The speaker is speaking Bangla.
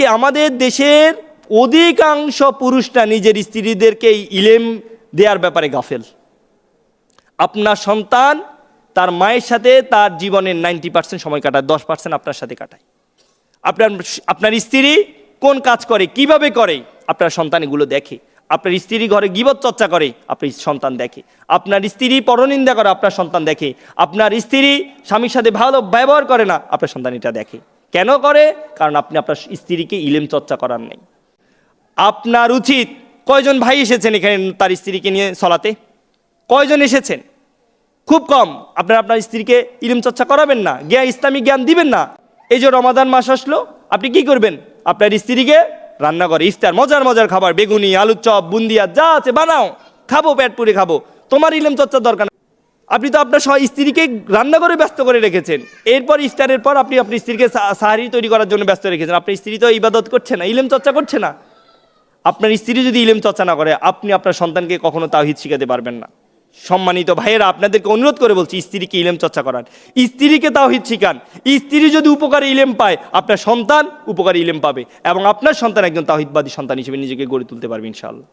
স্ত্রীদেরকে আমাদের দেশের অধিকাংশ পুরুষরা নিজের স্ত্রীদেরকে ইলেম দেওয়ার ব্যাপারে গাফেল। আপনার সন্তান তার মায়ের সাথে তার জীবনের নাইনটি পার্সেন্ট সময় কাটায়, দশ পার্সেন্ট আপনার সাথে কাটায়। আপনার আপনার স্ত্রী কোন কাজ করে, কীভাবে করে, আপনার সন্তান এগুলো দেখে। আপনার স্ত্রী ঘরে গিবত চর্চা করে আপনার সন্তান দেখে। আপনার স্ত্রী পরনিন্দা করে, আপনার সন্তান দেখে। আপনার স্ত্রী স্বামীর সাথে ভালো ব্যবহার করে না, আপনার সন্তান এটা দেখে। কেন করে? কারণ আপনি আপনার স্ত্রীকে ইলেম চর্চা করার নেই। আপনার উচিত, কয়জন ভাই এসেছেন এখানে তার স্ত্রীকে নিয়ে চলাতে কয়জন এসেছেন? খুব কম। আপনারা আপনার স্ত্রীকে ইলম চর্চা করাবেন না জ্ঞান ইসলামিক জ্ঞান দিবেন না। এই যে রমাদান মাস আসলো, আপনি কি করবেন? আপনার স্ত্রীকে রান্না করে ইফতার, মজার মজার খাবার, বেগুনি, আলুর চপ, বুন্দিয়া, যা আছে বানাও, খাব, পেট পুরে খাব। তোমার ইলেম চর্চার দরকার। আপনি তো আপনার স্ত্রীকে রান্না করে ব্যস্ত করে রেখেছেন। এরপর ইফতারের পর আপনি আপনার স্ত্রীকে সাহারি তৈরি করার জন্য ব্যস্ত রেখেছেন। আপনার স্ত্রী তো ইবাদত করছে না, ইলেম চর্চা করছে না। আপনার স্ত্রী যদি ইলেম চর্চা না করে, আপনি আপনার সন্তানকে কখনো তাহিদ শিখাতে পারবেন না। সম্মানিত ভাইয়েরা, আপনাদেরকে অনুরোধ করে বলছি, স্ত্রীকে ইলেম চর্চা করান। স্ত্রীকে তাওহিদ শিখান। স্ত্রী যদি উপকারী ইলেম পায়, আপনার সন্তান উপকারী ইলেম পাবে এবং আপনার সন্তান একজন তাহিদবাদী সন্তান হিসেবে নিজেকে গড়ে তুলতে পারবে, ইনশাআল্লাহ।